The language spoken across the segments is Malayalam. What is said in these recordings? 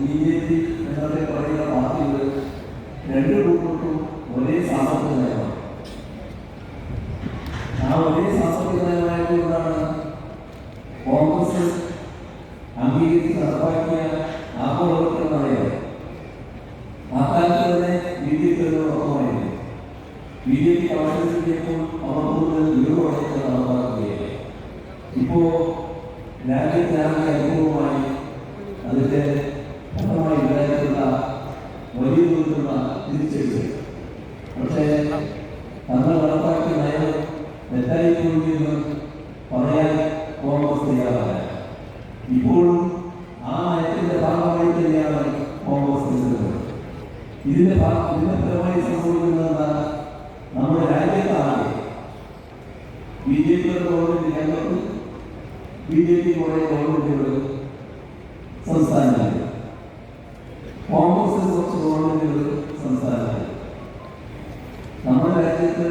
ബി ജെ പി എന്നൊക്കെ പറയുന്ന പാർട്ടികൾ രണ്ട് ഗ്രൂപ്പുകൾക്കും ഒരേ സാമ്പത്തിക നയമാണ് ആ ഒരേ സാമ്പത്തിക നയമായതുകൊണ്ടാണ് കോൺഗ്രസ് അംഗീകരിച്ച് നടപ്പാക്കിയ ആഗോളവൽക്കരണ നയം അക്കാലത്ത് തന്നെ ബി ജെ പി ഒരു ഉറപ്പമായിരുന്നു ബി ജെ പി അവസരത്തിലേക്കും അവർ കൂടുതൽ വിവരമടച്ച് നടപ്പാക്കുകയാണ് ഇപ്പോ രാജ്യത്തിനാകെ അനുഭവമായി അതിന്റെ ഇതിന്റെ ഭാഗം ഇതിന്റെ ഫലമായി സംഭവിക്കുന്നത് നമ്മുടെ രാജ്യത്താണ് ബി ജെ പി ഗവൺമെന്റ് രംഗത്ത് ബി ജെ പി കുറെ ഗവൺമെന്റുകൾ സംസ്ഥാനങ്ങളിൽ കോൺഗ്രസ് കുറച്ച് ഗവൺമെന്റുകൾ സംസ്ഥാനങ്ങളിൽ നമ്മുടെ രാജ്യത്ത്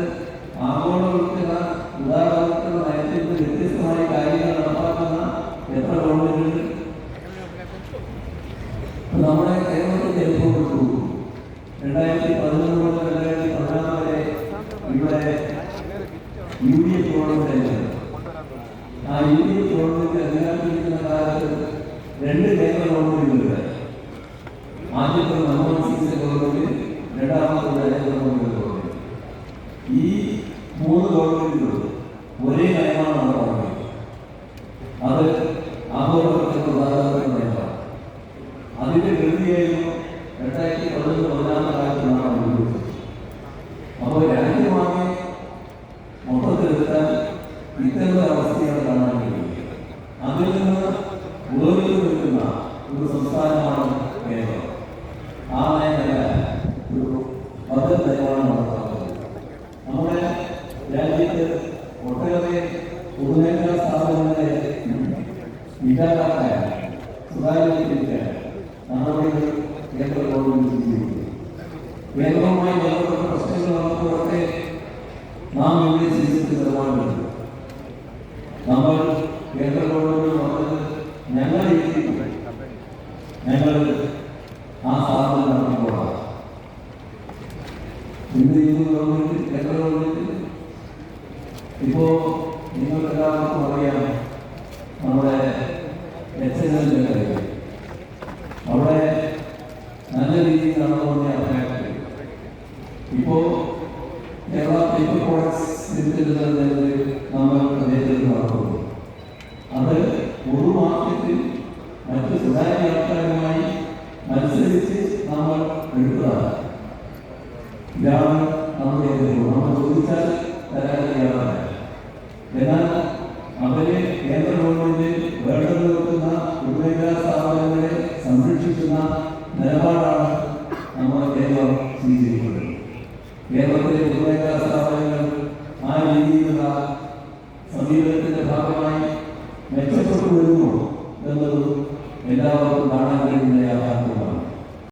രണ്ടായിരത്തി പതിനൊന്ന് മുതൽ രണ്ടായിരത്തി പതിനാറ് വരെ ഇവിടെ യു ഡി എഫ് ഗവൺമെന്റ് ആ യു ഡി എഫ് ഗവൺമെന്റ് അധികാരത്തിലിരിക്കുന്ന കാലത്ത് രണ്ട് കേന്ദ്ര ഗവൺമെന്റുകൾ ആദ്യത്തെ മൻമോഹൻ സിംഗിന്റെ ഗവൺമെന്റ് രണ്ടാമത്തെ നരേന്ദ്രമോദിയുടെ ഗവൺമെന്റ് ഈ മൂന്ന് ഗവൺമെന്റുകളും ഒരേ നയമാണ് നടപ്പാക്കുന്നത് അത് ആഗോളവൽക്കരണ പ്രധാനപ്പെട്ട നയമാണ് അതിന്റെ ഗതിയായിരുന്നു രണ്ടായിരത്തി പതിനൊന്ന് പതിനാറ് കാലത്താണ് അപ്പോൾ രാജ്യമാകെ മൊത്തത്തിലെടുത്താൽ ഇത്തരം അവസ്ഥയാണ് കാണാൻ കഴിയുന്നത് അതിൽ നിന്ന് വേറിട്ട് നിൽക്കുന്ന ഒരു സംസ്ഥാനമാണ് കേരളം. ആ നയമല്ല ഒരു ബദൽ നയമാണ് നമ്മുടെ രാജ്യത്ത് ഒട്ടേറെ പൊതുമേഖലാ സ്ഥാപനങ്ങളെ ഇല്ലാതാക്കാൻ സുതാര്യവൽക്കരിക്കാൻ നടപടികൾ കേന്ദ്ര ഗവൺമെന്റ് കേന്ദ്രവുമായി ബന്ധപ്പെട്ട പ്രശ്നങ്ങൾ നമുക്കൊക്കെ നാം ഇവിടെ സ്വീകരിച്ച നിലപാടുണ്ട് നമ്മൾ കേന്ദ്ര ഗവൺമെന്റ് പറഞ്ഞത് ഞങ്ങൾ ഞങ്ങളെ ഞങ്ങൾ ആ സാധനം നടത്തിക്കൊള്ളാം ഇന്ന് ചെയ്യുന്നു ഗവൺമെന്റ് കേന്ദ്ര ഗവൺമെന്റ് ഇപ്പോ നിങ്ങൾക്ക് എല്ലാവർക്കും അറിയാം നമ്മുടെ എച്ച് എൻ എൽ അവിടെ നല്ല രീതിയിൽ നടന്നുകൊണ്ടേ അഭിനയത്തിൽ ഇപ്പോ കേരള പേപ്പർ പ്രോഡക്ട്സ് ലിമിറ്റഡ് നമ്മൾ പ്രദേശത്ത് നടത്തുന്നു അത് ഒരു മാർക്കറ്റിൽ മറ്റ് സ്വകാര്യ ആൾക്കാരുമായി മത്സരിച്ച് നമ്മൾ എടുത്തതാണ്. ഇതാണ് നമ്മുടെ നമ്മൾ ചോദിച്ചാൽ തരാൻ തയ്യാറാണ്. എന്നാൽ അവർ കേന്ദ്ര ഗവൺമെന്റ് മെച്ചപ്പെട്ടു വരുന്നു എന്നതും എല്ലാവർക്കും കാണാൻ കഴിയുന്ന